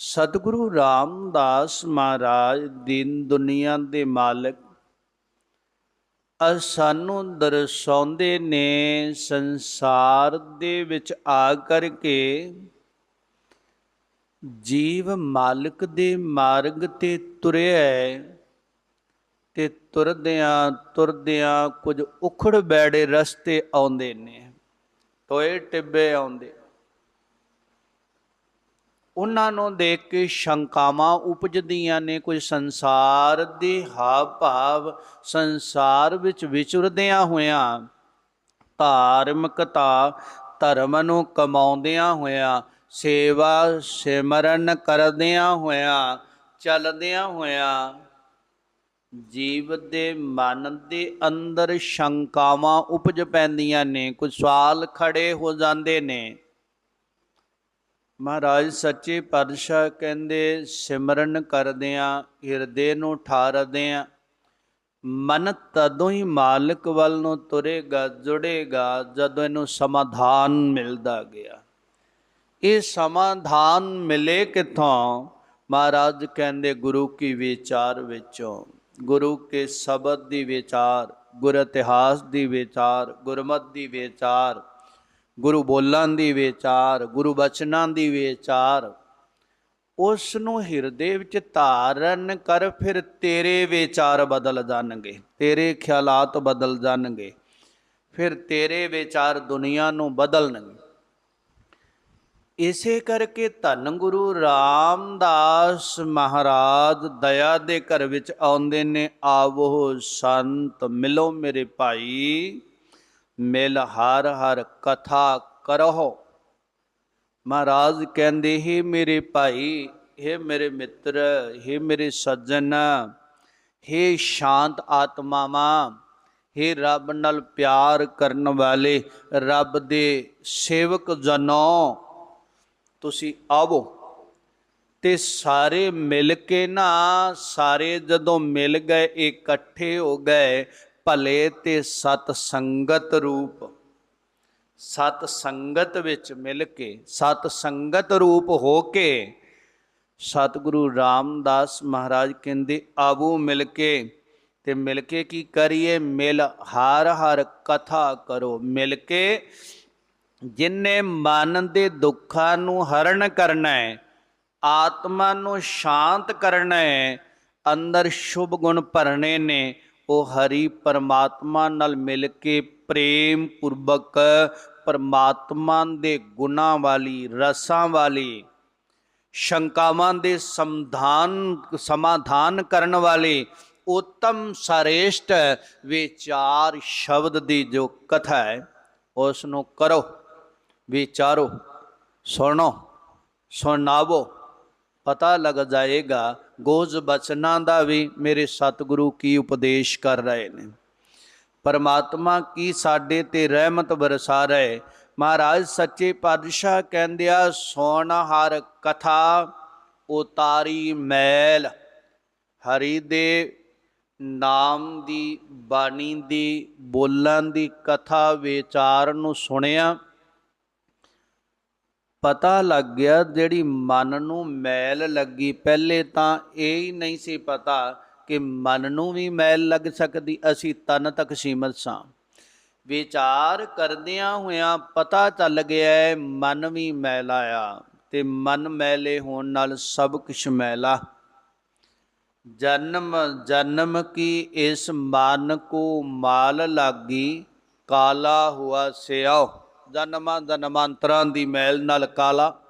ਸਤਿਗੁਰੂ ਰਾਮਦਾਸ ਮਹਾਰਾਜ ਦੀਨ ਦੁਨੀਆ ਦੇ ਮਾਲਕ ਅ ਸਾਨੂੰ ਦਰਸਾਉਂਦੇ ਨੇ ਸੰਸਾਰ ਦੇ ਵਿੱਚ ਆ ਕਰਕੇ ਜੀਵ ਮਾਲਕ ਦੇ ਮਾਰਗ ਤੇ ਤੁਰਿਆ ਹੈ ਤੇ ਤੁਰਦਿਆਂ ਤੁਰਦਿਆਂ ਕੁਝ ਉਖੜ ਬੈੜੇ ਰਸਤੇ ਆਉਂਦੇ ਨੇ, ਟੋਏ ਟਿੱਬੇ ਆਉਂਦੇ। ਉਹਨਾਂ ਨੂੰ ਦੇਖ ਕੇ ਸ਼ੰਕਾਵਾਂ ਉਪਜਦੀਆਂ ਨੇ ਕੋਈ ਸੰਸਾਰ ਦੇ ਹਾਵ ਭਾਵ ਸੰਸਾਰ ਵਿੱਚ ਵਿਚਰਦਿਆਂ ਹੋਇਆਂ ਧਾਰਮਿਕਤਾ ਧਰਮ ਨੂੰ ਕਮਾਉਂਦਿਆਂ ਹੋਇਆਂ, ਸੇਵਾ ਸਿਮਰਨ ਕਰਦਿਆਂ ਹੋਇਆਂ, ਚੱਲਦਿਆਂ ਹੋਇਆਂ, ਜੀਵ ਦੇ ਮਨ ਦੇ ਅੰਦਰ ਸ਼ੰਕਾਵਾਂ ਉਪਜ ਪੈਂਦੀਆਂ ਨੇ, ਕੁਝ ਸਵਾਲ ਖੜੇ ਹੋ ਜਾਂਦੇ ਨੇ। ਮਹਾਰਾਜ, ਸੱਚੇ ਪਾਤਸ਼ਾਹ ਕਹਿੰਦੇ, ਸਿਮਰਨ ਕਰਦਿਆਂ, ਹਿਰਦੇ ਨੂੰ ਠਾਰਦਿਆਂ, ਮਨ ਤਦੋਂ ਹੀ ਮਾਲਕ ਵੱਲ ਨੂੰ ਤੁਰੇਗਾ, ਜੁੜੇਗਾ, ਜਦੋਂ ਇਹਨੂੰ ਸਮਾਧਾਨ ਮਿਲਦਾ ਗਿਆ। ਇਹ ਸਮਾਧਾਨ ਮਿਲੇ ਕਿੱਥੋਂ? ਮਹਾਰਾਜ ਕਹਿੰਦੇ, ਗੁਰੂ ਕੀ ਵਿਚਾਰ ਵਿੱਚੋਂ। ਗੁਰੂ ਕੇ ਸ਼ਬਦ ਦੀ ਵਿਚਾਰ, ਗੁਰ ਇਤਿਹਾਸ ਦੀ ਵਿਚਾਰ, ਗੁਰਮਤ ਦੀ ਵਿਚਾਰ। ਗੁਰੂ ਬੋਲਾਂ ਦੀ ਵਿਚਾਰ ਗੁਰੂ ਬਚਨਾਂ ਦੀ ਵਿਚਾਰ ਉਸ ਨੂੰ ਹਿਰਦੇ ਵਿੱਚ ਧਾਰਨ ਕਰ ਫਿਰ ਤੇਰੇ ਵਿਚਾਰ ਬਦਲ ਜਾਣਗੇ, ਤੇਰੇ ਖਿਆਲਾਤ ਬਦਲ ਜਾਣਗੇ, ਫਿਰ ਤੇਰੇ ਵਿਚਾਰ ਦੁਨੀਆ ਨੂੰ ਬਦਲਣਗੇ। ਇਸੇ ਕਰਕੇ ਧੰਨ ਗੁਰੂ ਰਾਮਦਾਸ ਮਹਾਰਾਜ ਦਇਆ ਦੇ ਘਰ ਵਿੱਚ ਆਉਂਦੇ ਨੇ, ਆਵੋ ਸੰਤ ਮਿਲੋ ਮੇਰੇ ਭਾਈ। ਮਿਲ ਹਰ ਹਰ ਕਥਾ ਕਰੋ ਮਹਾਰਾਜ ਕਹਿੰਦੇ ਹੀ ਮੇਰੇ ਭਾਈ हे ਮੇਰੇ ਮਿੱਤਰ हे ਮੇਰੇ ਸੱਜਣ हे ਸ਼ਾਂਤ ਆਤਮਾਵਾਂ हे ਰੱਬ ਨਾਲ ਪਿਆਰ ਕਰਨ ਵਾਲੇ ਰੱਬ ਦੇ ਸੇਵਕ ਜਨੋ ਤੁਸੀਂ ਆਵੋ ਤੇ ਸਾਰੇ ਮਿਲ ਕੇ ਨਾ ਸਾਰੇ ਜਦੋਂ ਮਿਲ ਗਏ ਇਕੱਠੇ ਹੋ ਗਏ ਭਲੇ ਤੇ ਸਤ ਸੰਗਤ ਰੂਪ। ਸਤ ਸੰਗਤ ਵਿੱਚ ਮਿਲ ਕੇ, ਸਤ ਸੰਗਤ ਰੂਪ ਹੋ ਕੇ ਸਤਿਗੁਰੂ ਰਾਮਦਾਸ ਮਹਾਰਾਜ ਕਹਿੰਦੇ, ਆਵੋ ਮਿਲ ਕੇ। ਤੇ ਮਿਲ ਕੇ ਕੀ ਕਰੀਏ? ਮਿਲ ਹਰ ਹਰ ਕਥਾ ਕਰੋ। ਮਿਲ ਕੇ ਜਿਨੇ ਮਨ ਦੇ ਦੁੱਖਾਂ ਨੂੰ ਹਰਨ ਕਰਨਾ ਹੈ, ਆਤਮਾ ਨੂੰ ਸ਼ਾਂਤ ਕਰਨਾ ਹੈ, ਅੰਦਰ ਸ਼ੁਭ ਗੁਣ ਭਰਨੇ ਨੇ ਉਹ ਹਰੀ ਪਰਮਾਤਮਾ ਨਾਲ ਮਿਲ ਕੇ ਪ੍ਰੇਮ ਪੂਰਵਕ ਪਰਮਾਤਮਾ ਦੇ ਗੁਣਾਂ ਵਾਲੀ ਰਸਾਂ ਵਾਲੀ ਸ਼ੰਕਾਵਾਂ ਦੇ ਸਮਾਧਾਨ ਸਮਾਧਾਨ ਕਰਨ ਵਾਲੇ ਉਤਮ ਸਰੇਸ਼ਟ ਵਿਚਾਰ ਸ਼ਬਦ ਦੀ ਜੋ ਕਥਾ ਹੈ ਉਸ ਨੂੰ ਕਰੋ ਵਿਚਾਰੋ ਸੁਣੋ ਸੁਣਾਵੋ ਪਤਾ ਲੱਗ ਜਾਏਗਾ ਗੋਜ਼ ਬਚਨਾਂ ਦਾ ਵੀ ਮੇਰੇ ਸਤਿਗੁਰੂ ਕੀ ਉਪਦੇਸ਼ ਕਰ ਰਹੇ ਨੇ। ਪਰਮਾਤਮਾ ਕੀ ਸਾਡੇ ਤੇ ਰਹਿਮਤ ਬਰਸਾ ਰਹੇ। ਮਹਾਰਾਜ ਸੱਚੇ ਪਾਤਸ਼ਾਹ ਕਹਿੰਦੇ ਆ, ਸੋਣ ਹਰ ਕਥਾ, ਉਤਾਰੀ ਮੈਲ। ਹਰੀ ਦੇ ਨਾਮ ਦੀ ਬਾਣੀ ਦੀ, ਬੋਲਾਂ ਦੀ ਕਥਾ ਵਿਚਾਰ ਨੂੰ ਸੁਣਿਆ। ਪਤਾ ਲੱਗ ਗਿਆ ਜਿਹੜੀ ਮਨ ਨੂੰ ਮੈਲ ਲੱਗੀ। ਪਹਿਲੇ ਤਾਂ ਇਹ ਹੀ ਨਹੀਂ ਸੀ ਪਤਾ ਕਿ ਮਨ ਨੂੰ ਵੀ ਮੈਲ ਲੱਗ ਸਕਦੀ। ਅਸੀਂ ਤਨ ਤੱਕ ਸੀਮਤ ਸਾਂ। ਵਿਚਾਰ ਕਰਦਿਆਂ ਹੋਇਆਂ ਪਤਾ ਚੱਲ ਗਿਆ ਮਨ ਵੀ ਮੈਲਾ ਆ ਤੇ ਮਨ ਮੈਲੇ ਹੋਣ ਨਾਲ ਸਭ ਕੁਛ ਮੈਲਾ। ਜਨਮ ਜਨਮ ਕੀ ਇਸ ਮਨ ਕੋ ਮਾਲ ਲਾਗੀ, ਕਾਲਾ ਹੁਆ ਸਿਆਓ ਜਨਮਾਂ ਜਨਮਾਂਤਰਾਂ ਦੀ ਮੈਲ ਨਾਲ ਕਾਲਾ।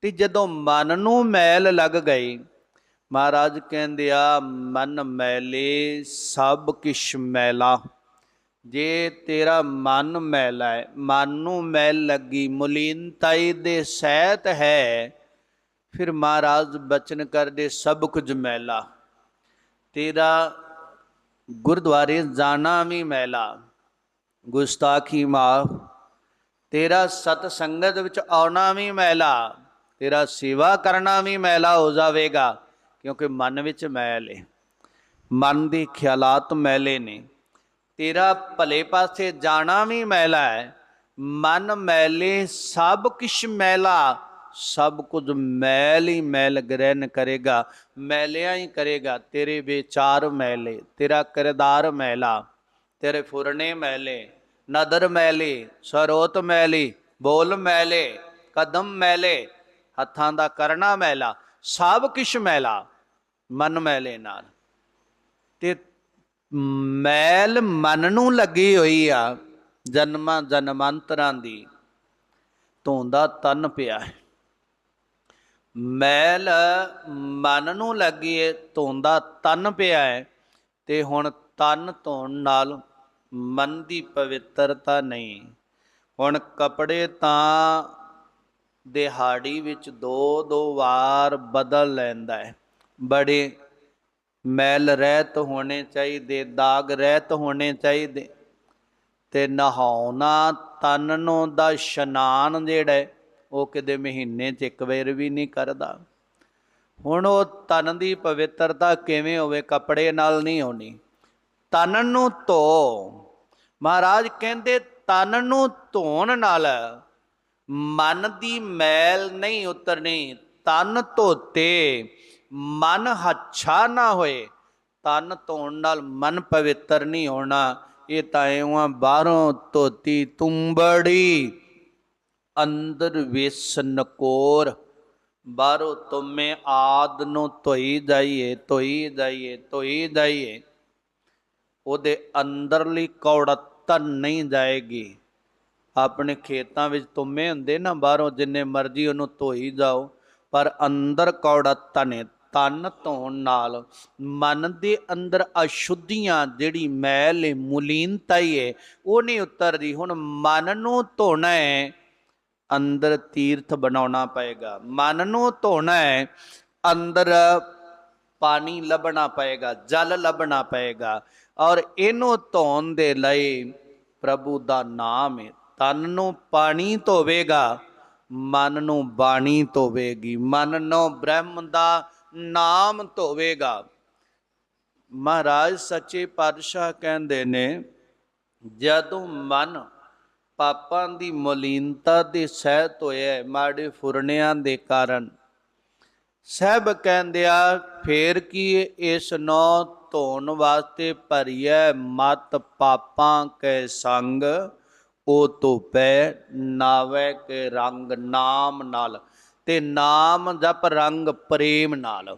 ਤੇ ਜਦੋਂ ਮਨ ਨੂੰ ਮੈਲ ਲੱਗ ਗਈ, ਮਹਾਰਾਜ ਕਹਿੰਦੇ, ਆ ਮਨ ਮੈਲੇ, ਸਭ ਕਿਛ ਮੈਲਾ। ਜੇ ਤੇਰਾ ਮਨ ਮੈਲਾ ਹੈ, ਮਨ ਨੂੰ ਮੈਲ ਲੱਗੀ, ਮੁਲੀਨਤਾਈ ਦੇ ਸਹਿਤ ਹੈ, ਫਿਰ ਮਹਾਰਾਜ ਬਚਨ ਕਰਦੇ, ਸਭ ਕੁਝ ਮੈਲਾ। ਤੇਰਾ ਗੁਰਦੁਆਰੇ ਜਾਣਾ ਵੀ ਮੈਲਾ। ਗੁਸਤਾਖੀ ਮਾਫ ਤੇਰਾ ਸਤ ਸੰਗਤ ਵਿੱਚ ਆਉਣਾ ਵੀ ਮੈਲਾ, ਤੇਰਾ ਸੇਵਾ ਕਰਨਾ ਵੀ ਮੈਲਾ ਹੋ ਜਾਵੇਗਾ, ਕਿਉਂਕਿ ਮਨ ਵਿੱਚ ਮੈਲ ਹੈ ਮਨ ਦੇ ਖਿਆਲਾਤ ਮੈਲੇ ਨੇ। ਤੇਰਾ ਭਲੇ ਪਾਸੇ ਜਾਣਾ ਵੀ ਮੈਲਾ ਹੈ। ਮਨ ਮੈਲੇ, ਸਭ ਕੁਛ ਮੈਲਾ, ਸਭ ਕੁਝ ਮੈਲ ਹੀ ਮੈਲ ਗ੍ਰਹਿਣ ਕਰੇਗਾ, ਮੈਲਿਆ ਹੀ ਕਰੇਗਾ, ਤੇਰੇ ਵਿਚਾਰ ਮੈਲੇ, ਤੇਰਾ ਕਿਰਦਾਰ ਮੈਲਾ, ਤੇਰੇ ਫੁਰਨੇ ਮੈਲੇ। ਨਦਰ ਮੈਲੀ, ਸਰੋਤ ਮੈਲੀ, ਬੋਲ ਮੈਲੇ, ਕਦਮ ਮੈਲੇ, ਹੱਥਾਂ ਦਾ ਕਰਨਾ ਮੈਲਾ, ਸਭ ਕਿਛ ਮੈਲਾ, ਮਨ ਮੈਲੇ ਨਾਲ। ਤੇ ਮੈਲ ਮਨ ਨੂੰ ਲੱਗੀ ਹੋਈ ਆ, ਜਨਮਾਂ ਜਨਮਾਂਤਰਾਂ ਦੀ ਧੋਂਦਾ ਤਨ ਪਿਆ ਹੈ। ਮੈਲ ਮਨ ਨੂੰ ਲੱਗੀ ਏ ਧੋਂਦਾ ਤਨ ਪਿਆ ਹੈ, ਤੇ ਹੁਣ ਤਨ ਧੋਣ ਨਾਲ ਮਨ ਦੀ ਪਵਿੱਤਰਤਾ ਨਹੀਂ। ਹੁਣ ਕੱਪੜੇ ਤਾਂ ਦਿਹਾੜੀ ਵਿੱਚ ਦੋ ਦੋ ਵਾਰ ਬਦਲ ਲੈਂਦਾ ਹੈ। ਬੜੇ ਮੈਲ ਰਹਿਤ ਹੋਣੇ ਚਾਹੀਦੇ, ਦਾਗ ਰਹਿਤ ਹੋਣੇ ਚਾਹੀਦੇ। ਤੇ ਨਹਾਉਣਾ ਤਨ ਨੂੰ ਦਾ ਇਸ਼ਨਾਨ ਜਿਹੜਾ ਉਹ ਕਿਤੇ ਮਹੀਨੇ 'ਚ ਇੱਕ ਵਾਰ ਵੀ ਨਹੀਂ ਕਰਦਾ। ਹੁਣ ਉਹ ਤਨ ਦੀ ਪਵਿੱਤਰਤਾ ਕਿਵੇਂ ਹੋਵੇ, ਕੱਪੜੇ ਨਾਲ ਨਹੀਂ ਹੋਣੀ। ਤਨ ਨੂੰ ਧੋ। ਮਹਾਰਾਜ ਕਹਿੰਦੇ ਤਨ ਨੂੰ ਧੋਣ ਨਾਲ ਮਨ ਦੀ ਮੈਲ ਨਹੀਂ ਉਤਰਨੀ, ਤਨ ਧੋਤੇ, ਮਨ ਹੱਛਾ ਨਾ ਹੋਏ। ਤਨ ਧੋਣ ਨਾਲ ਮਨ ਪਵਿੱਤਰ ਨਹੀਂ ਹੋਣਾ, ਇਹ ਤਾਂ ਐਵੇਂ ਬਾਹਰੋਂ ਧੋਤੀ ਤੁੰਬੜੀ, ਅੰਦਰ ਵਿਸ ਨਕੋਰ ਬਾਹਰੋਂ ਤੁਮੇ ਆਦ ਨੂੰ ਧੋਈ ਜਾਈਏ ਧੋਈ ਜਾਈਏ ਧੋਈ ਜਾਈਏ। ਉਹਦੇ ਅੰਦਰਲੀ ਕੌੜਤਨ ਨਹੀਂ ਜਾਏਗੀ। ਆਪਣੇ ਖੇਤਾਂ ਵਿੱਚ ਤੁਮੇ ਹੁੰਦੇ ਨਾ ਬਾਹਰੋਂ, ਜਿੰਨੇ ਮਰਜ਼ੀ ਉਹਨੂੰ ਧੋਈ ਜਾਓ, ਪਰ ਅੰਦਰ ਕੌੜਤਨ ਹੈ। ਤਨ ਧੋਣ ਨਾਲ ਮਨ ਦੇ ਅੰਦਰ ਅਸ਼ੁੱਧੀਆਂ ਜਿਹੜੀ ਮੈਲ ਹੈ, ਮੁਲੀਨਤਾ ਹੀ ਹੈ, ਉਹ ਨਹੀਂ ਉਤਰਦੀ। ਹੁਣ ਮਨ ਨੂੰ ਧੋਣਾ ਹੈ, ਅੰਦਰ ਤੀਰਥ ਬਣਾਉਣਾ ਪਏਗਾ। ਮਨ ਨੂੰ ਧੋਣਾ ਹੈ, ਅੰਦਰ ਪਾਣੀ ਲੱਭਣਾ ਪਏਗਾ, ਜਲ ਲੱਭਣਾ ਪਏਗਾ। ਔਰ ਇਹਨੂੰ ਧੋਣ ਦੇ ਲਈ ਪ੍ਰਭੂ ਦਾ ਨਾਮ ਹੈ, ਤਨ ਨੂੰ ਪਾਣੀ ਧੋਵੇਗਾ, ਮਨ ਨੂੰ ਬਾਣੀ ਧੋਵੇਗੀ। ਮਨ ਨੂੰ ਬ੍ਰਹਮ ਦਾ ਨਾਮ ਧੋਵੇਗਾ। ਮਹਾਰਾਜ ਸੱਚੇ ਪਾਤਸ਼ਾਹ ਕਹਿੰਦੇ ਨੇ, ਜਦੋਂ ਮਨ ਪਾਪਾਂ ਦੀ ਮਲੀਨਤਾ ਦੇ ਸਹਿਤ ਹੋਇਆ ਮਾੜੇ ਫੁਰਨਿਆਂ ਦੇ ਕਾਰਨ ਸਹਿਬ ਕਹਿੰਦਿਆ ਫੇਰ ਕੀ ਇਸ ਨੋ ਧੋਣ ਵਾਸਤੇ ਭਰੀਐ ਮਤ ਪਾਪਾਂ ਕੈ ਸੰਗ ਉਹ ਧੋਪੈ ਨਾਵੇ ਕੇ ਰੰਗ ਨਾਮ ਨਾਲ, ਤੇ ਨਾਮ ਜਪ ਰੰਗ ਪ੍ਰੇਮ ਨਾਲ।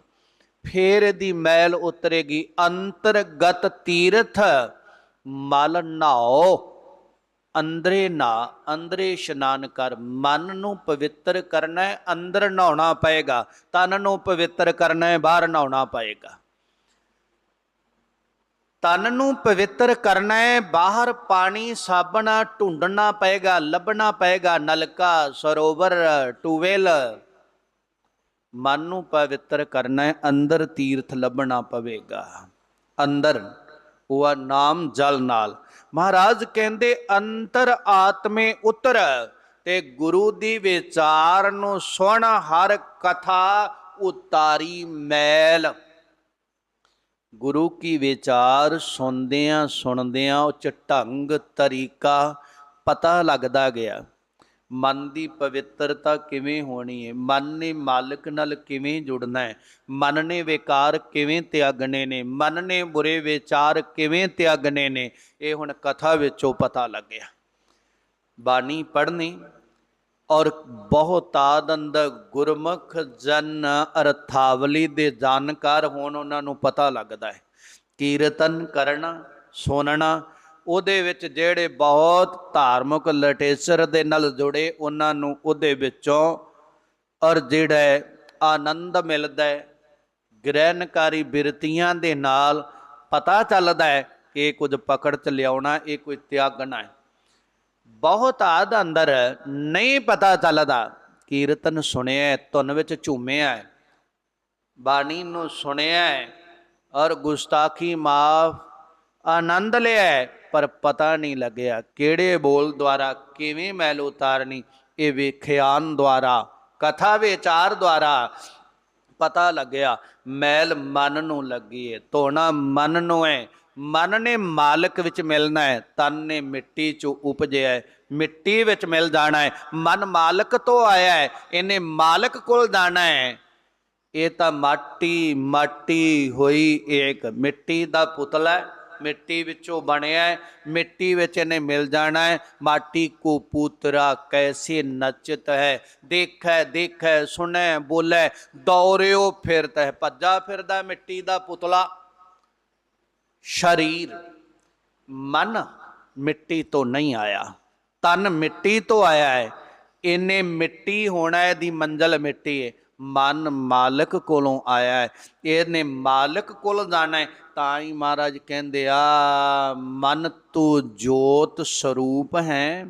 ਫੇਰ ਦੀ ਮੈਲ ਉਤਰੇਗੀ, ਅੰਤਰਗਤ ਤੀਰਥ ਮਲ ਨਾਓ। ਅੰਦਰੇ ਨਾ, ਅੰਦਰੇ ਇਸ਼ਨਾਨ ਕਰ, ਮਨ ਨੂੰ ਪਵਿੱਤਰ ਕਰਨਾ ਹੈ ਅੰਦਰ ਨਹਾਉਣਾ ਪਏਗਾ, ਤਨ ਨੂੰ ਪਵਿੱਤਰ ਕਰਨਾ ਹੈ ਬਾਹਰ ਨਹਾਉਣਾ ਪਏਗਾ। ਤਨ ਨੂੰ ਪਵਿੱਤਰ ਕਰਨਾ ਹੈ ਬਾਹਰ ਪਾਣੀ ਸਾਬਣਾ, ਢੂੰਡਣਾ ਪਏਗਾ, ਲੱਭਣਾ ਪਏਗਾ, ਨਲਕਾ, ਸਰੋਵਰ, ਟੂਵੈਲ। ਮਨ ਨੂੰ ਪਵਿੱਤਰ ਕਰਨਾ ਹੈ ਅੰਦਰ ਤੀਰਥ ਲੱਭਣਾ ਪਵੇਗਾ। ਅੰਦਰ, ਉਹ ਨਾਮ ਜਲ ਨਾਲ। ਮਹਾਰਾਜ ਕਹਿੰਦੇ, ਅੰਤਰ ਆਤਮੇ ਉਤਰ ਤੇ ਗੁਰੂ ਦੀ ਵਿਚਾਰ ਨੂੰ ਸੁਣ, ਹਰ ਕਥਾ ਉਤਾਰੀ ਮੈਲ। ਗੁਰੂ ਕੀ ਵਿਚਾਰ ਸੁਣਦਿਆਂ ਸੁਣਦਿਆਂ ਉਹ ਢੰਗ, ਤਰੀਕਾ ਪਤਾ ਲੱਗਦਾ ਗਿਆ। ਮਨ ਦੀ ਪਵਿੱਤਰਤਾ ਕਿਵੇਂ ਹੋਣੀ ਹੈ ਮਨ ਨੇ ਮਾਲਕ ਨਾਲ ਕਿਵੇਂ ਜੁੜਨਾ ਹੈ ਮਨ ਨੇ ਵਿਕਾਰ ਕਿਵੇਂ ਤਿਆਗਣੇ ਨੇ? ਮਨ ਨੇ ਬੁਰੇ ਵਿਚਾਰ ਕਿਵੇਂ ਤਿਆਗਣੇ ਨੇ? ਇਹ ਹੁਣ ਕਥਾ ਵਿੱਚੋਂ ਪਤਾ ਲੱਗਿਆ। ਬਾਣੀ ਪੜ੍ਹਨੀ ਔਰ ਬਹੁਤਾਦ ਅੰਦਰ ਗੁਰਮੁਖ ਜਨ ਅਰਥਾਵਲੀ ਦੇ ਜਾਣਕਾਰ ਹੋਣ ਉਹਨਾਂ ਨੂੰ ਪਤਾ ਲੱਗਦਾ ਹੈ। ਕੀਰਤਨ ਕਰਨਾ, ਸੁਣਨਾ ਉਹਦੇ ਵਿੱਚ ਜਿਹੜੇ ਬਹੁਤ ਧਾਰਮਿਕ ਲਿਟਰੇਚਰ ਦੇ ਨਾਲ ਜੁੜੇ ਉਹਨਾਂ ਨੂੰ ਉਹਦੇ ਵਿੱਚੋਂ ਔਰ ਜਿਹੜਾ ਆਨੰਦ ਮਿਲਦਾ ਹੈ ਗ੍ਰਹਿਣਕਾਰੀ ਬਿਰਤੀਆਂ ਦੇ ਨਾਲ ਪਤਾ ਚੱਲਦਾ ਹੈ ਕਿ ਕੁਝ ਪਕੜ ਚ ਲਿਆਉਣਾ ਇਹ ਕੋਈ ਤਿਆਗਣਾ ਹੈ। ਬਹੁਤ ਆਦ ਅੰਦਰ ਨਹੀਂ ਪਤਾ ਚੱਲਦਾ ਕੀਰਤਨ ਸੁਣਿਆ ਹੈ, ਧੁਨ ਵਿੱਚ ਝੂਮਿਆ ਬਾਣੀ ਨੂੰ ਸੁਣਿਆ ਔਰ ਗੁਸਤਾਖੀ ਮਾਫ ਆਨੰਦ ਲਿਆ ਪਰ ਪਤਾ ਨਹੀਂ ਲੱਗਿਆ ਕਿਹੜੇ ਬੋਲ ਦੁਆਰਾ, ਕਿਵੇਂ ਮੈਲ ਉਤਾਰਨੀ, ਇਹ ਵਿਖਿਆਨ ਦੁਆਰਾ, ਕਥਾ ਵਿਚਾਰ ਦੁਆਰਾ ਪਤਾ ਲੱਗਿਆ, ਮੈਲ ਮਨ ਨੂੰ ਲੱਗੀ ਹੈ ਧੋਣਾ ਮਨ ਨੂੰ ਹੈ ਮਨ ਨੇ ਮਾਲਕ ਵਿੱਚ ਮਿਲਣਾ ਹੈ ਤਨ ਨੇ ਮਿੱਟੀ ਚੋਂ ਉਪਜਿਆ ਹੈ ਮਿੱਟੀ ਵਿੱਚ ਮਿਲ ਜਾਣਾ ਹੈ ਮਨ ਮਾਲਕ ਤੋਂ ਆਇਆ ਹੈ ਇਹਨੇ ਮਾਲਕ ਕੋਲ ਜਾਣਾ ਹੈ ਇਹ ਤਾਂ ਮਾਟੀ ਮਾਟੀ ਹੋਈ ਏਕ, ਮਿੱਟੀ ਦਾ ਪੁਤਲਾ ਹੈ ਮਿੱਟੀ ਵਿੱਚੋਂ ਬਣਿਆ ਹੈ, ਮਿੱਟੀ ਵਿੱਚ ਇਹਨੇ ਮਿਲ ਜਾਣਾ ਹੈ। ਮਾਟੀ ਕੋ ਪੁੱਤਰਾ ਕੈਸੇ ਨਚਤ ਹੈ। ਦੇਖੈ ਦੇਖੈ, ਸੁਣੈ, ਬੋਲੇ ਦੌੜਿਓ ਫਿਰਤ ਹੈ ਭੱਜਾ ਫਿਰਦਾ ਮਿੱਟੀ ਦਾ ਪੁਤਲਾ। ਸ਼ਰੀਰ, ਮਨ ਮਿੱਟੀ ਤੋਂ ਨਹੀਂ ਆਇਆ। ਤਨ ਮਿੱਟੀ ਤੋਂ ਆਇਆ ਹੈ। ਇਹਨੇ ਮਿੱਟੀ ਹੋਣਾ ਹੈ ਦੀ ਮੰਜ਼ਲ ਮਿੱਟੀ ਹੈ। ਮਨ ਮਾਲਕ ਕੋਲੋਂ ਆਇਆ ਹੈ। ਇਹਨੇ ਮਾਲਕ ਕੋਲ ਜਾਣਾ ਹੈ। ਤਾਂ ਹੀ ਮਹਾਰਾਜ ਕਹਿੰਦੇ ਆ, ਮਨ ਤੂੰ ਜੋਤ ਸਰੂਪ ਹੈ,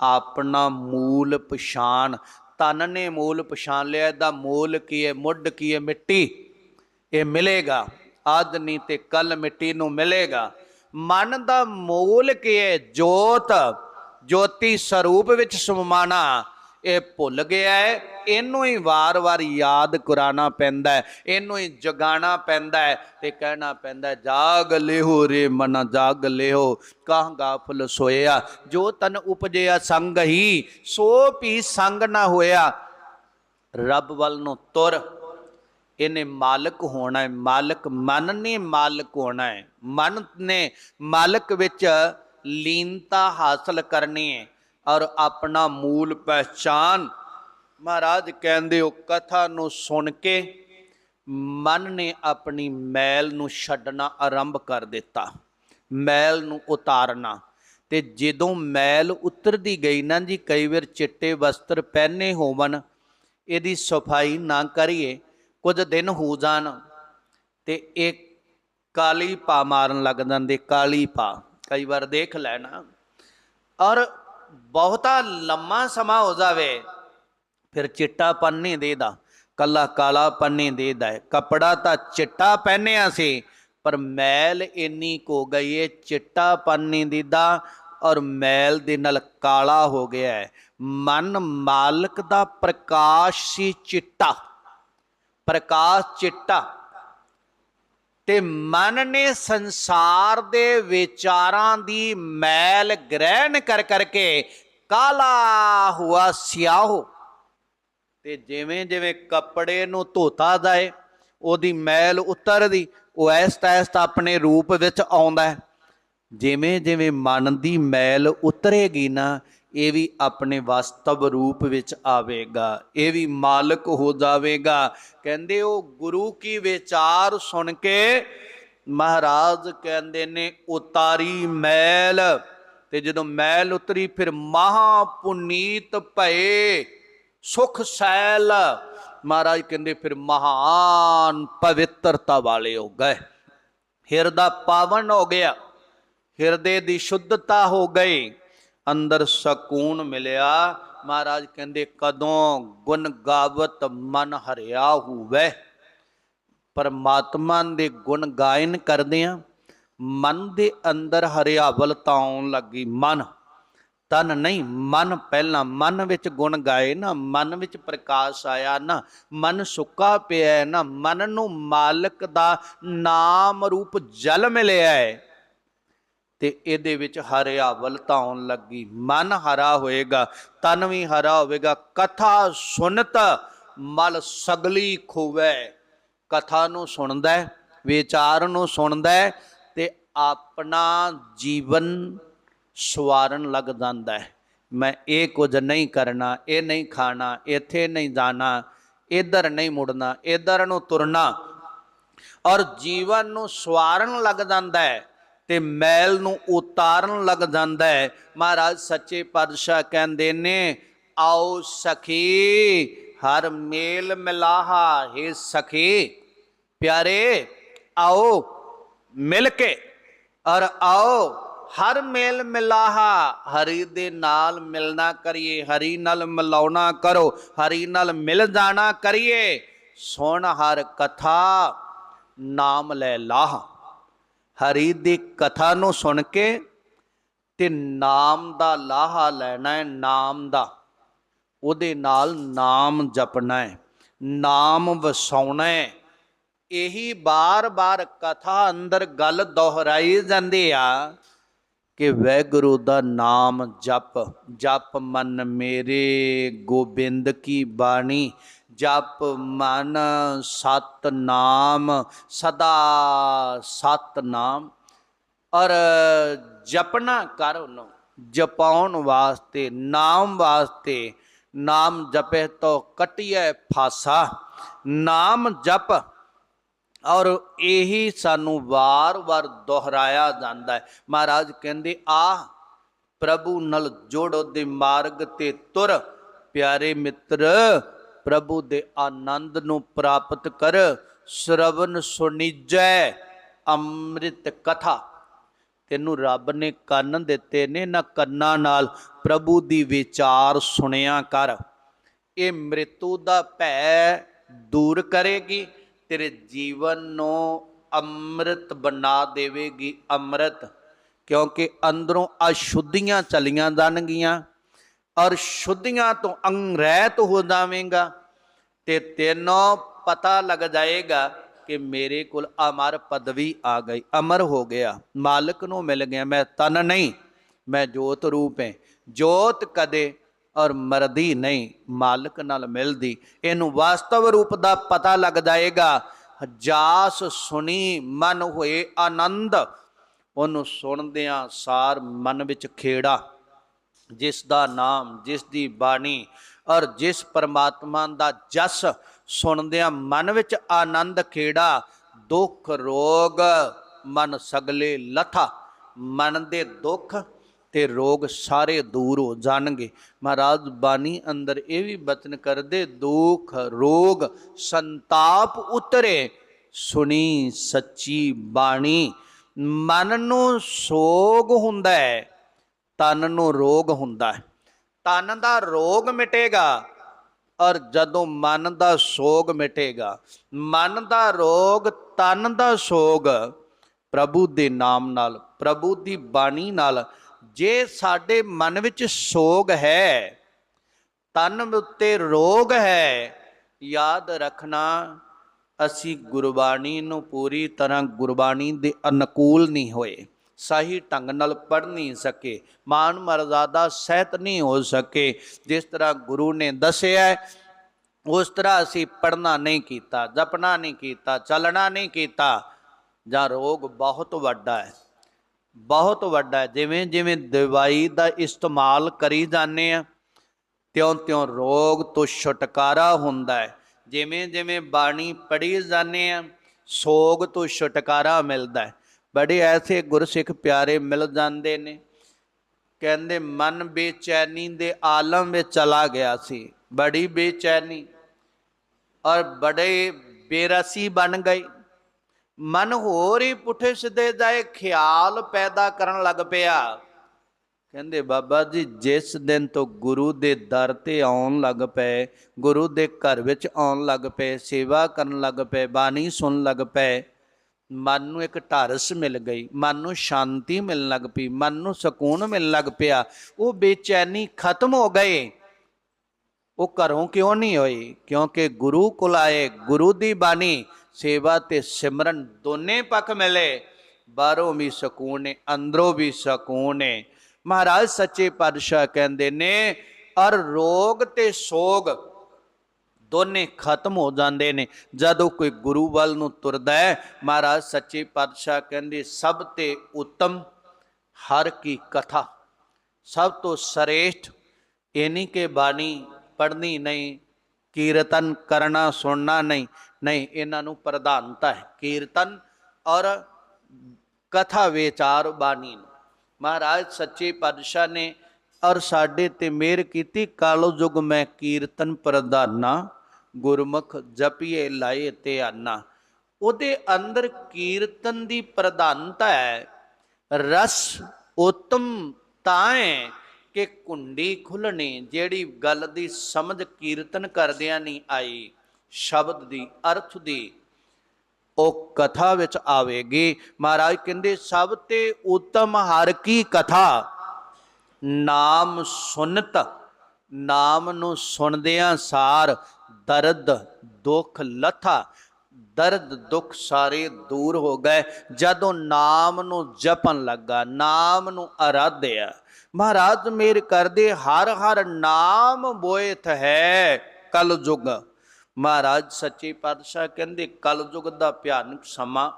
ਆਪਣਾ ਮੂਲ ਪਛਾਣ। ਤਨ ਨੇ ਮੂਲ ਪਛਾਣ ਲਿਆ, ਇਹਦਾ ਮੂਲ ਕੀ ਹੈ, ਮੁੱਢ ਕੀ ਹੈ, ਮਿੱਟੀ। ਇਹ ਮਿਲੇਗਾ ਅੱਜ ਨਹੀਂ ਤੇ ਕੱਲ ਮਿੱਟੀ ਨੂੰ ਮਿਲੇਗਾ। ਮਨ ਦਾ ਮੂਲ ਕੀ ਹੈ, ਜੋਤ। ਜੋਤੀ ਸਰੂਪ ਵਿੱਚ ਸਮਾਣਾ। ਇਹ ਭੁੱਲ ਗਿਆ ਹੈ। ਇਹਨੂੰ ਹੀ ਵਾਰ-ਵਾਰ ਯਾਦ ਕਰਾਉਣਾ ਪੈਂਦਾ ਹੈ। ਇਹਨੂੰ ਹੀ ਜਗਾਣਾ ਪੈਂਦਾ ਹੈ ਤੇ ਕਹਿਣਾ ਪੈਂਦਾ ਜਾਗ ਲਿਹੋ ਰੇ ਮਨ, ਜਾਗ ਲਿਹੋ, ਕਾਹ ਗਾਫਲ ਸੋਇਆ? ਜੋ ਤਨ ਉਪਜਿਆ ਸੰਗ ਹੀ, ਸੋ ਵੀ ਸੰਗ ਨਾ ਹੋਇਆ। ਰੱਬ ਵੱਲ ਨੂੰ ਤੁਰ। ਇਹਨੇ ਮਾਲਕ ਹੋਣਾ ਹੈ, ਮਾਲਕ ਮਨ ਨੇ ਮਾਲਕ ਹੋਣਾ ਹੈ। ਮਨ ਨੇ ਮਾਲਕ ਵਿੱਚ ਲੀਨਤਾ ਹਾਸਲ ਕਰਨੀ ਹੈ। ਔਰ ਆਪਣਾ ਮੂਲ ਪਹਿਚਾਨ ਮਹਾਰਾਜ ਕਹਿੰਦੇ ਉਹ ਕਥਾ ਨੂੰ ਸੁਣ ਕੇ ਮਨ ਨੇ ਆਪਣੀ ਮੈਲ ਨੂੰ ਛੱਡਣਾ ਆਰੰਭ ਕਰ ਦਿੱਤਾ, ਮੈਲ ਨੂੰ ਉਤਾਰਨਾ। ਤੇ ਜਦੋਂ ਮੈਲ ਉਤਰਦੀ ਗਈ ਨਾ ਜੀ, ਕਈ ਵਾਰ ਚਿੱਟੇ ਵਸਤਰ ਪਹਿਨੇ ਹੋਵਨ ਇਹਦੀ ਸਫ਼ਾਈ ਨਾ ਕਰੀਏ, ਕੁਝ ਦਿਨ ਹੋ ਜਾਣ ਤੇ ਇਹ ਕਾਲੀ ਪਾ ਮਾਰਨ ਲੱਗ ਜਾਂਦੇ, ਕਾਲੀ ਪਾ। ਕਈ ਵਾਰ ਦੇਖ ਲੈਣਾ। ਔਰ ਬਹੁਤਾ ਲੰਮਾ ਸਮਾਂ ਹੋ ਜਾਵੇ, ਫਿਰ ਚਿੱਟਾ ਪੰਨੇ ਦੇਦਾ ਕੱਲਾ ਕਾਲਾ ਪੰਨੇ ਦੇਦਾ ਹੈ। ਕਪੜਾ ਤਾਂ ਚਿੱਟਾ ਪਹਿਨਿਆ ਸੀ ਪਰ ਮੈਲ ਇੰਨੀ ਕੋ ਗਈ ਏ, ਚਿੱਟਾ ਪੰਨੇ ਦੇਦਾ ਔਰ ਮੈਲ ਦੇ ਨਾਲ ਕਾਲਾ ਹੋ ਗਿਆ ਹੈ। ਮਨ ਮਾਲਕ ਦਾ ਪ੍ਰਕਾਸ਼ ਸੀ ਚਿੱਟਾ, ਪ੍ਰਕਾਸ਼ ਚਿੱਟਾ। ਤੇ ਮਨ ਨੇ ਸੰਸਾਰ ਦੇ ਵਿਚਾਰਾਂ ਦੀ ਮੈਲ ਗ੍ਰਹਿਣ ਕਰ ਕਰਕੇ ਕਾਲਾ ਹੁਆ ਸਿਆਹੋ। ਤੇ ਜਿਵੇਂ ਜਿਵੇਂ ਕੱਪੜੇ ਨੂੰ ਧੋਤਾ ਜਾਏ, ਉਹਦੀ ਮੈਲ ਉਤਰਦੀ, ਉਹ ਐਸਤਾ ਐਸਤਾ ਆਪਣੇ ਰੂਪ ਵਿੱਚ ਆਉਂਦਾ ਹੈ। ਜਿਵੇਂ ਜਿਵੇਂ ਮਨ ਦੀ ਮੈਲ ਉਤਰੇਗੀ ਨਾ, ਇਹ ਵੀ ਆਪਣੇ ਵਾਸਤਵ ਰੂਪ ਵਿੱਚ ਆਵੇਗਾ। ਇਹ ਵੀ ਮਾਲਕ ਹੋ ਜਾਵੇਗਾ। ਕਹਿੰਦੇ ਉਹ ਗੁਰੂ ਕੀ ਵਿਚਾਰ ਸੁਣ ਕੇ ਮਹਾਰਾਜ ਕਹਿੰਦੇ ਨੇ, ਉਤਾਰੀ ਮੈਲ। ਤੇ ਜਦੋਂ ਮੈਲ ਉਤਰੀ, ਫਿਰ ਮਹਾ ਪੁਨੀਤ ਭਏ, ਸੁਖ ਸੈਲ। ਮਹਾਰਾਜ ਕਹਿੰਦੇ, ਫਿਰ ਮਹਾਨ ਪਵਿੱਤਰਤਾ ਵਾਲੇ ਹੋ ਗਏ। ਹਿਰਦਾ ਪਾਵਨ ਹੋ ਗਿਆ। ਹਿਰਦੇ ਦੀ ਸ਼ੁੱਧਤਾ ਹੋ ਗਈ। ਅੰਦਰ ਸਕੂਨ ਮਿਲਿਆ। ਮਹਾਰਾਜ ਕਹਿੰਦੇ, ਕਦੋਂ ਗੁਣ ਗਾਵਤ ਮਨ ਹਰਿਆ ਹੋਵੇ? ਪਰਮਾਤਮਾ ਦੇ ਗੁਣ ਗਾਇਨ ਕਰਦੇ ਆ। ਮਨ ਦੇ ਅੰਦਰ ਹਰਿਆਵਲਤਾ ਆਉਣ ਲੱਗੀ ਮਨ। ਤਨ ਨਹੀਂ, ਮਨ ਪਹਿਲਾਂ। ਮਨ ਵਿੱਚ ਗੁਣ ਗਾਏ ਨਾ, ਮਨ ਵਿੱਚ ਪ੍ਰਕਾਸ਼ ਆਇਆ ਨਾ। ਮਨ ਸੁੱਕਾ ਪਿਆ ਨਾ। ਮਨ ਨੂੰ ਮਾਲਕ ਦਾ ਨਾਮ ਰੂਪ ਜਲ ਮਿਲਿਆ ਹੈ। ਤੇ ਇਹਦੇ ਵਿੱਚ ਹਰਿਆਵਲਤਾ ਆਉਣ ਲੱਗੀ। ਮਨ ਹਰਾ ਹੋਏਗਾ, ਤਨ ਵੀ ਹਰਾ ਹੋਵੇਗਾ। ਕਥਾ ਸੁਨਤ, ਮਲ ਸਗਲੀ ਖੋਵੇ। ਕਥਾ ਨੂੰ ਸੁਣਦਾ ਹੈ, ਵਿਚਾਰ ਨੂੰ ਸੁਣਦਾ ਹੈ ਤੇ ਆਪਣਾ ਜੀਵਨ ਸਵਾਰਨ ਲੱਗ ਜਾਂਦਾ ਹੈ। ਮੈਂ ਇਹ ਕੁਝ ਨਹੀਂ ਕਰਨਾ, ਇਹ ਨਹੀਂ ਖਾਣਾ, ਇੱਥੇ ਨਹੀਂ ਜਾਣਾ, ਇਧਰ ਨਹੀਂ ਮੁੜਨਾ, ਇਧਰ ਨੂੰ ਤੁਰਨਾ। ਔਰ ਜੀਵਨ ਨੂੰ ਸਵਾਰਨ ਲੱਗ ਜਾਂਦਾ ਹੈ। ਤੇ ਮੈਲ ਨੂੰ ਉਤਾਰਨ ਲੱਗ ਜਾਂਦਾ ਹੈ। ਮਹਾਰਾਜ ਸੱਚੇ ਪਾਤਸ਼ਾਹ ਕਹਿੰਦੇ ਨੇ, ਆਓ ਸਖੀ, ਹਰ ਮੇਲ ਮਿਲਾਹਾ, ਹੈ ਸਖੀ। ਪਿਆਰੇ, ਆਓ ਮਿਲ ਕੇ ਔਰ ਆਓ ਹਰ ਮੇਲ ਮਿਲਾਹਾ, ਹਰੀ ਦੇ ਨਾਲ ਮਿਲਣਾ ਕਰੀਏ, ਹਰੀ ਨਾਲ ਮਿਲਾਉਣਾ ਕਰੋ, ਹਰੀ ਨਾਲ ਮਿਲ ਜਾਣਾ ਕਰੀਏ। ਸੁਣ ਹਰ ਕਥਾ, ਨਾਮ ਲੈ ਲਾਹ। ਹਰੀ ਦੀ ਕਥਾ ਨੂੰ ਸੁਣ ਕੇ ਤੇ ਨਾਮ ਦਾ ਲਾਹਾ ਲੈਣਾ ਹੈ, ਨਾਮ ਦਾ। ਉਹਦੇ ਨਾਲ ਨਾਮ ਜਪਣਾ ਹੈ, ਨਾਮ ਵਸਾਉਣਾ ਹੈ। ਇਹੀ ਬਾਰ-ਬਾਰ ਕਥਾ ਅੰਦਰ ਗੱਲ ਦੁਹਰਾਈ ਜਾਂਦੀ ਆ ਕਿ ਵੈਗੁਰੂ ਦਾ ਨਾਮ ਜਪ ਜਪ ਮਨ ਮੇਰੇ ਗੋਬਿੰਦ ਕੀ ਬਾਣੀ। ਜਪ ਮਨ ਸਤ ਨਾਮ ਸਦਾ ਸਤ ਨਾਮ ਔਰ ਜਪਣਾ ਕਰ ਉਹਨੂੰ, ਜਪਾਉਣ ਵਾਸਤੇ, ਨਾਮ ਵਾਸਤੇ। ਨਾਮ ਜਪੇ ਤੋ ਕਟਿਐ ਫਾਸਾ। ਨਾਮ ਜਪ, ਔਰ ਇਹੀ ਸਾਨੂੰ ਵਾਰ-ਵਾਰ ਦੁਹਰਾਇਆ ਜਾਂਦਾ ਹੈ। ਮਹਾਰਾਜ ਕਹਿੰਦੇ, ਆ ਪ੍ਰਭੂ ਨਾਲ ਜੋੜੋ ਦੇ ਮਾਰਗ ਤੇ ਤੁਰ। ਪਿਆਰੇ ਮਿੱਤਰ ਪ੍ਰਭੂ ਦੇ ਆਨੰਦ ਨੂੰ ਪ੍ਰਾਪਤ ਕਰ ਸ਼ਰਵਨ ਸੁਣੀਜੈ ਅੰਮ੍ਰਿਤ ਕਥਾ। ਤੈਨੂੰ ਰੱਬ ਨੇ ਕੰਨ ਦਿੱਤੇ ਨੇ, ਨਾ ਕੰਨਾਂ ਨਾਲ ਪ੍ਰਭੂ ਦੀ ਵਿਚਾਰ ਸੁਣਿਆ ਕਰ। ਇਹ ਮ੍ਰਿਤੂ ਦਾ ਭੈ ਦੂਰ ਕਰੇਗੀ, ਤੇਰੇ ਜੀਵਨ ਨੂੰ ਅੰਮ੍ਰਿਤ ਬਣਾ ਦੇਵੇਗੀ ਅੰਮ੍ਰਿਤ, ਕਿਉਂਕਿ ਅੰਦਰੋਂ ਅਸ਼ੁੱਧੀਆਂ ਚਲੀਆਂ ਜਾਣਗੀਆਂ। ਔਰ ਸ਼ੁੱਧੀਆਂ ਤੋਂ ਅੰਗਰਹਿਤ ਹੋ ਜਾਵੇਂਗਾ ਤੇ ਤੈਨੂੰ ਪਤਾ ਲੱਗ ਜਾਏਗਾ ਕਿ ਮੇਰੇ ਕੋਲ ਅਮਰ ਪਦਵੀ ਆ ਗਈ, ਅਮਰ ਹੋ ਗਿਆ, ਮਾਲਕ ਨੂੰ ਮਿਲ ਗਿਆ, ਮੈਂ ਤਨ ਨਹੀਂ, ਮੈਂ ਜੋਤ ਰੂਪ ਹੈ। ਜੋਤ ਕਦੇ ਔਰ ਮਰਦੀ ਨਹੀਂ, ਮਾਲਕ ਨਾਲ ਮਿਲਦੀ। ਇਹਨੂੰ ਵਾਸਤਵ ਰੂਪ ਦਾ ਪਤਾ ਲੱਗ ਜਾਏਗਾ। ਜਾਸ ਸੁਣੀ ਮਨ ਹੋਏ ਆਨੰਦ, ਉਹਨੂੰ ਸੁਣਦਿਆਂ ਸਾਰ ਮਨ ਵਿੱਚ ਖੇੜਾ। ਜਿਸ ਦਾ ਨਾਮ, ਜਿਸ ਦੀ ਬਾਣੀ ਔਰ ਜਿਸ ਪਰਮਾਤਮਾ ਦਾ ਜਸ ਸੁਣਦਿਆਂ ਮਨ ਵਿੱਚ ਆਨੰਦ, ਖੇੜਾ, ਦੁੱਖ, ਰੋਗ, ਮਨ ਸਗਲੇ ਲਥਾ, ਮਨ ਦੇ ਦੁੱਖ ਤੇ ਰੋਗ ਸਾਰੇ ਦੂਰ ਹੋ ਜਾਣਗੇ। ਮਹਾਰਾਜ, ਬਾਣੀ ਅੰਦਰ ਇਹ ਵੀ ਬਚਨ ਕਰਦੇ, ਦੁੱਖ, ਰੋਗ, ਸੰਤਾਪ ਉਤਰੇ, ਸੁਣੀ ਸੱਚੀ ਬਾਣੀ। ਮਨ ਨੂੰ ਸੋਗ ਹੁੰਦਾ ਹੈ। ਤਨ ਨੂੰ ਰੋਗ ਹੁੰਦਾ ਹੈ। ਤਨ ਦਾ ਰੋਗ ਮਿਟੇਗਾ ਔਰ ਜਦੋਂ ਮਨ ਦਾ ਸੋਗ ਮਿਟੇਗਾ, ਮਨ ਦਾ ਰੋਗ ਤਨ ਦਾ ਸੋਗ ਪ੍ਰਭੂ ਦੇ ਨਾਮ ਨਾਲ, ਪ੍ਰਭੂ ਦੀ ਬਾਣੀ ਨਾਲ, ਜੇ ਸਾਡੇ ਮਨ ਵਿੱਚ ਸੋਗ ਹੈ, ਤਨ ਉੱਤੇ ਰੋਗ ਹੈ, ਯਾਦ ਰੱਖਣਾ, ਅਸੀਂ ਗੁਰਬਾਣੀ ਨੂੰ ਪੂਰੀ ਤਰ੍ਹਾਂ ਗੁਰਬਾਣੀ ਦੇ ਅਨੁਕੂਲ ਨਹੀਂ ਹੋਏ। ਸਹੀ ਢੰਗ ਨਾਲ ਪੜ ਨਹੀਂ ਸਕੇ ਮਾਨ ਮਰਜ਼ਾਦਾ ਸਹਿਤ ਨਹੀਂ ਹੋ ਸਕੇ। ਜਿਸ ਤਰ੍ਹਾਂ ਗੁਰੂ ਨੇ ਦੱਸਿਆ ਉਸ ਤਰ੍ਹਾਂ ਅਸੀਂ ਪੜਨਾ ਨਹੀਂ ਕੀਤਾ, ਜਪਣਾ ਨਹੀਂ ਕੀਤਾ, ਚੱਲਣਾ ਨਹੀਂ ਕੀਤਾ, ਜਾਂ ਰੋਗ ਬਹੁਤ ਵੱਡਾ ਹੈ। ਬਹੁਤ ਵੱਡਾ ਹੈ, ਜਿਵੇਂ ਜਿਵੇਂ ਦਵਾਈ ਦਾ ਇਸਤੇਮਾਲ ਕਰੀ ਜਾਂਦੇ ਆ ਤਿਉਂ ਤਿਉਂ ਰੋਗ ਤੋਂ ਛੁਟਕਾਰਾ ਹੁੰਦਾ ਹੈ। ਜਿਵੇਂ ਜਿਵੇਂ ਬਾਣੀ ਪੜ੍ਹੀ ਜਾਂਦੇ ਆ ਸੋਗ ਤੋਂ ਛੁਟਕਾਰਾ ਮਿਲਦਾ ਹੈ। ਬੜੇ ਐਸੇ ਗੁਰਸਿੱਖ ਪਿਆਰੇ ਮਿਲ ਜਾਂਦੇ ਨੇ। ਕਹਿੰਦੇ, ਮਨ ਬੇਚੈਨੀ ਦੇ ਆਲਮ ਵਿੱਚ ਚਲਾ ਗਿਆ ਸੀ। ਬੜੀ ਬੇਚੈਨੀ ਔਰ ਬੜੇ ਬੇਰਸੀ ਬਣ ਗਈ। ਮਨ ਹੋਰ ਹੀ ਪੁੱਠੇ ਸਿੱਧੇ ਦਾ ਇਹ ਖਿਆਲ ਪੈਦਾ ਕਰਨ ਲੱਗ ਪਿਆ। ਕਹਿੰਦੇ, ਬਾਬਾ ਜੀ, ਜਿਸ ਦਿਨ ਤੋਂ ਗੁਰੂ ਦੇ ਦਰ ਤੇ ਆਉਣ ਲੱਗ ਪਏ, ਗੁਰੂ ਦੇ ਘਰ ਵਿੱਚ ਆਉਣ ਲੱਗ ਪਏ, ਸੇਵਾ ਕਰਨ ਲੱਗ ਪਏ, ਬਾਣੀ ਸੁਣਨ ਲੱਗ ਪਏ ਮਨ ਨੂੰ ਇੱਕ ਢਾਰਸ ਮਿਲ ਗਈ, ਮਨ ਨੂੰ ਸ਼ਾਂਤੀ ਮਿਲਣ ਲੱਗ ਪਈ, ਮਨ ਨੂੰ ਸਕੂਨ ਮਿਲਣ ਲੱਗ ਪਿਆ। ਉਹ ਬੇਚੈਨੀ ਖਤਮ ਹੋ ਗਏ। ਉਹ ਘਰੋਂ ਕਿਉਂ ਨਹੀਂ ਹੋਈ ਕਿਉਂਕਿ ਗੁਰੂ ਕੋਲ ਆਏ, ਗੁਰੂ ਦੀ ਬਾਣੀ, ਸੇਵਾ ਤੇ ਸਿਮਰਨ ਦੋਨੇ ਪੱਖ ਮਿਲੇ। ਬਾਹਰੋਂ ਵੀ ਸਕੂਨ ਹੈ ਅੰਦਰੋਂ ਵੀ ਸਕੂਨ ਹੈ ਮਹਾਰਾਜ ਸੱਚੇ ਪਾਤਸ਼ਾਹ ਕਹਿੰਦੇ ਨੇ ਔਰ ਰੋਗ ਤੇ ਸੋਗ ਦੋਨੇ ਖਤਮ ਹੋ ਜਾਂਦੇ ਨੇ। ਜਦੋਂ ਕੋਈ ਗੁਰੂ ਵੱਲ ਨੂੰ ਤੁਰਦਾ ਹੈ, ਮਹਾਰਾਜ ਸੱਚੇ ਪਾਤਸ਼ਾਹ ਕਹਿੰਦੇ, ਸਭ ਤੇ ਉੱਤਮ ਹਰ ਕੀ ਕਥਾ, ਸਭ ਤੋਂ ਸ੍ਰੇਸ਼ਟ ਇਨੀ ਨਹੀਂ ਕਿ ਬਾਣੀ ਪੜ੍ਹਨੀ ਨਹੀਂ, ਕੀਰਤਨ ਕਰਨਾ, ਸੁਣਨਾ ਨਹੀਂ ਨਹੀਂ, ਇਹਨਾਂ ਨੂੰ ਪ੍ਰਧਾਨਤਾ ਹੈ। ਕੀਰਤਨ ਔਰ ਕਥਾ ਵਿਚਾਰ ਬਾਣੀ ਮਹਾਰਾਜ ਸੱਚੇ ਪਾਤਸ਼ਾਹ ਨੇ ਔਰ ਸਾਡੇ ਤੇ ਮਿਹਰ ਕੀਤੀ, ਕਾਲੋ ਯੁਗ ਮੈਂ ਕੀਰਤਨ ਪ੍ਰਧਾਨਾ ਗੁਰਮੁਖ ਜਪੀਏ ਲਾਏ ਤੇ ਆਨਾ। ਉਹਦੇ ਅੰਦਰ ਕੀਰਤਨ ਦੀ ਪ੍ਰਧਾਨਤਾ ਹੈ। ਰਸ ਉਤਮ ਤਾਂ ਕਿ ਕੁੰਡੀ ਖੁੱਲਣੀ, ਜਿਹੜੀ ਗੱਲ ਦੀ ਸਮਝ ਕੀਰਤਨ ਕਰਦਿਆਂ ਨਹੀਂ ਆਈ, ਸ਼ਬਦ ਦੀ, ਅਰਥ ਦੀ, ਉਹ ਕਥਾ ਵਿੱਚ ਆਵੇਗੀ। ਮਹਾਰਾਜ ਕਹਿੰਦੇ, ਸਭ ਤੇ ਉਤਮ ਹਰ ਕੀ ਕਥਾ, ਨਾਮ ਸੁਨਤ, ਨਾਮ ਨੂੰ ਸੁਣਦਿਆਂ ਸਾਰ ਦਰਦ, ਦੁੱਖ, ਲਥਾ, ਦਰਦ, ਦੁੱਖ ਸਾਰੇ ਦੂਰ ਹੋ ਗਏ। ਜਦੋਂ ਨਾਮ ਨੂੰ ਜਪਣ ਲੱਗਾ, ਨਾਮ ਨੂੰ ਆਰਾਧਿਆ ਮਹਾਰਾਜ ਮੇਰ ਕਰਦੇ ਹਰ ਹਰ ਨਾਮ ਬੋਇਤ ਹੈ ਕਲ ਯੁਗ ਮਹਾਰਾਜ ਸੱਚੇ ਪਾਤਸ਼ਾਹ ਕਹਿੰਦੇ ਕਲ ਯੁਗ ਦਾ ਭਿਆਨਕ ਸਮਾਂ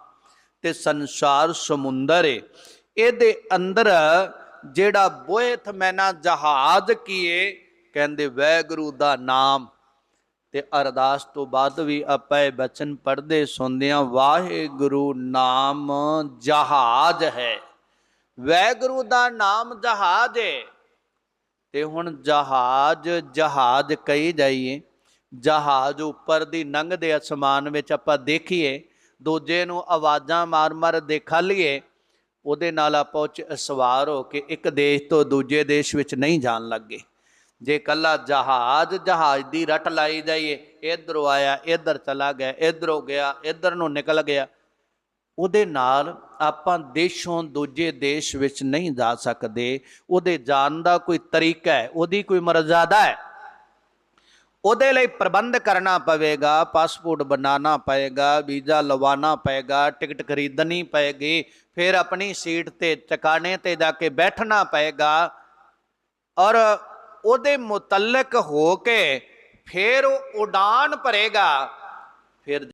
ਤੇ ਸੰਸਾਰ ਸਮੁੰਦਰ ਏ। ਇਹਦੇ ਅੰਦਰ ਜਿਹੜਾ ਬੋਇਤ ਮੈਨਾ ਜਹਾਜ਼ ਕੀਏ, ਕਹਿੰਦੇ ਵੈਗੁਰੂ ਦਾ ਨਾਮ ਤੇ ਅਰਦਾਸ ਤੋਂ ਬਾਅਦ ਵੀ ਆਪਾਂ ਇਹ ਬਚਨ ਪੜ੍ਹਦੇ ਸੁਣਦੇ ਹਾਂ, ਵਾਹਿਗੁਰੂ ਨਾਮ ਜਹਾਜ਼ ਹੈ। ਵੈਗੁਰੂ ਦਾ ਨਾਮ ਜਹਾਜ਼ ਹੈ। ਤੇ ਹੁਣ ਜਹਾਜ਼ ਜਹਾਜ਼ ਕਹੀ ਜਾਈਏ, ਜਹਾਜ਼ ਉੱਪਰ ਦੀ ਲੰਘਦੇ ਅਸਮਾਨ ਵਿੱਚ ਆਪਾਂ ਦੇਖੀਏ, ਦੂਜੇ ਨੂੰ ਆਵਾਜ਼ਾਂ ਮਾਰ-ਮਾਰ ਦੇਖਾ ਲਈਏ ਉਹਦੇ ਨਾਲ ਆਪਾਂ ਉਹ ਸਵਾਰ ਹੋ ਕੇ ਇੱਕ ਦੇਸ਼ ਤੋਂ ਦੂਜੇ ਦੇਸ਼ ਵਿੱਚ ਨਹੀਂ ਜਾਣ ਲੱਗੇ। ਜੇ ਕੱਲਾ ਜਹਾਜ਼ ਜਹਾਜ਼ ਦੀ ਰਟ ਲਾਈ ਜਾਈਏ, ਇਧਰੋਂ ਆਇਆ, ਇਧਰ ਚਲਾ ਗਿਆ, ਇਧਰੋਂ ਗਿਆ, ਇਧਰ ਨੂੰ ਨਿਕਲ ਗਿਆ। ਉਹਦੇ ਨਾਲ ਆਪਾਂ ਦੇਸ਼ੋਂ ਦੂਜੇ ਦੇਸ਼ ਵਿੱਚ ਨਹੀਂ ਜਾ ਸਕਦੇ। ਉਹਦੇ ਜਾਣ ਦਾ ਕੋਈ ਤਰੀਕਾ ਹੈ, ਉਹਦੀ ਕੋਈ ਮਰਜ਼ਾਦਾ ਹੈ। ਉਹਦੇ ਲਈ ਪ੍ਰਬੰਧ ਕਰਨਾ ਪਵੇਗਾ, ਪਾਸਪੋਰਟ ਬਣਾਉਣਾ ਪਏਗਾ ਵੀਜ਼ਾ ਲਵਾਉਣਾ ਪਏਗਾ ਟਿਕਟ ਖਰੀਦਣੀ ਪਏਗੀ ਫਿਰ ਆਪਣੀ ਸੀਟ ਤੇ ਟਿਕਾਣੇ ਤੇ ਜਾ ਕੇ ਬੈਠਣਾ ਪਏਗਾ ਔਰ ਉਹਦੇ ਮੁਤਲਕ ਹੋ ਕੇ ਫਿਰ ਉਹ ਉਡਾਨ ਭਰੇਗਾ ਫਿਰ